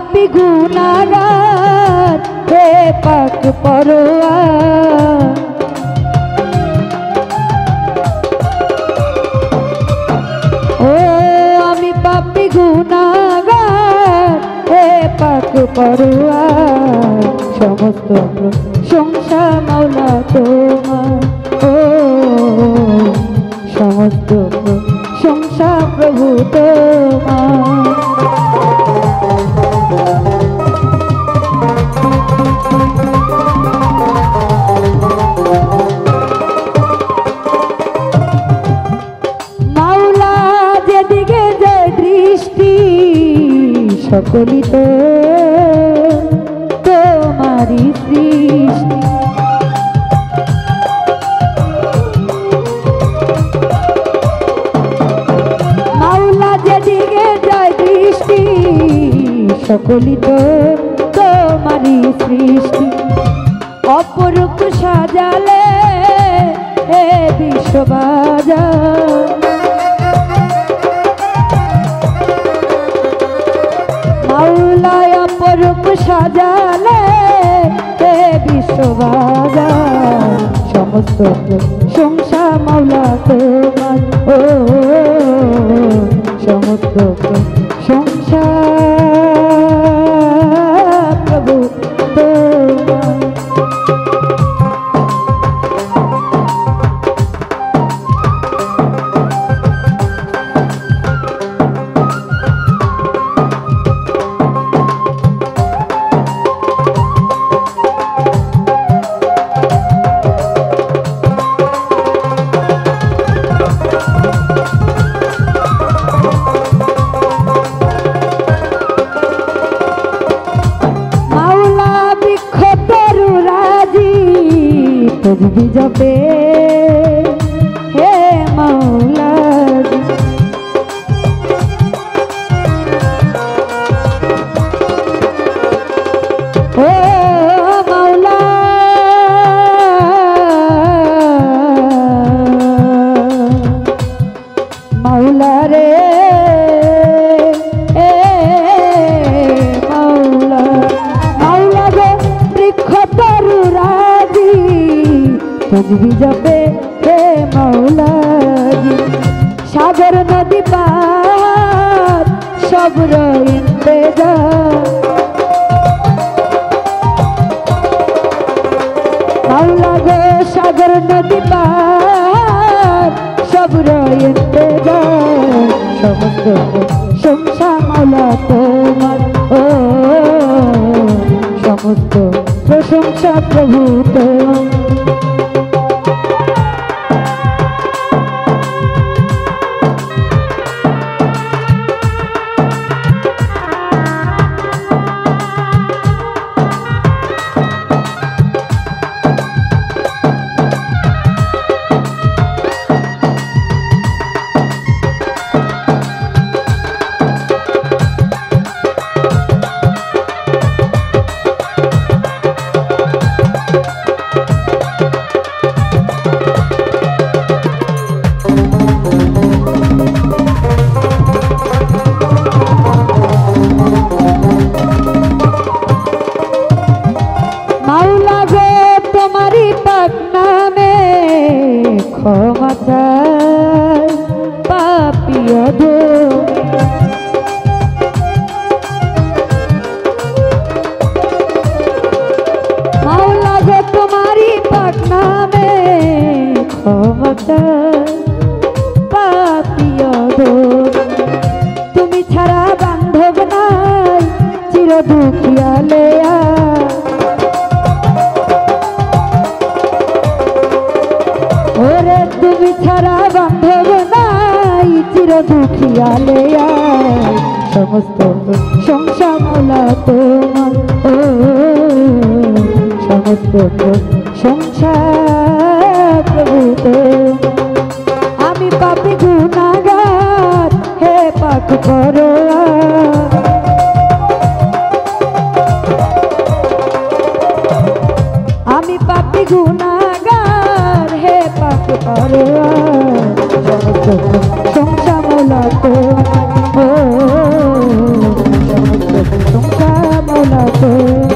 পাপি গুনাগার, হে পাক পরোয়া। ও আমি পাপি গুনাগার, হে পাক পরোয়া। সমস্ত প্রশংসা মাওলা তোমার। দৃষ্টি সকলি তো তোমারই সৃষ্টি। মাওলা যেদিকে যায় দৃষ্টি সকলি তো তোমারই সৃষ্টি। অপরূপ সাজালে হে বিশ্ববাজার সাজালে কে বিশ্ববাজার সমস্ত সংসার মাওলা তসবি জপে হে মাওলা মাওলা রে তজবি জপে হে মাওলা জি সাগর নদী পার, সব মাওলা গো, সাগর নদী পার, সব যায় সমস্ত তোমার, ও। সমস্ত প্রশংসা প্রভু তোমার। তোমারই পাক নামে ক্ষমা চাই মাওলা গো তোমারি পাক নামে ছাড়া বান্ধব নাই, চির দুঃখিয়ালে সমস্ত সংসার মোলা তোমার, ও। সমস্ত সংসার। আমি পাপি গুনাগার হে পাক করো আমি পাপি গুনাগার হে পাক করো Thank.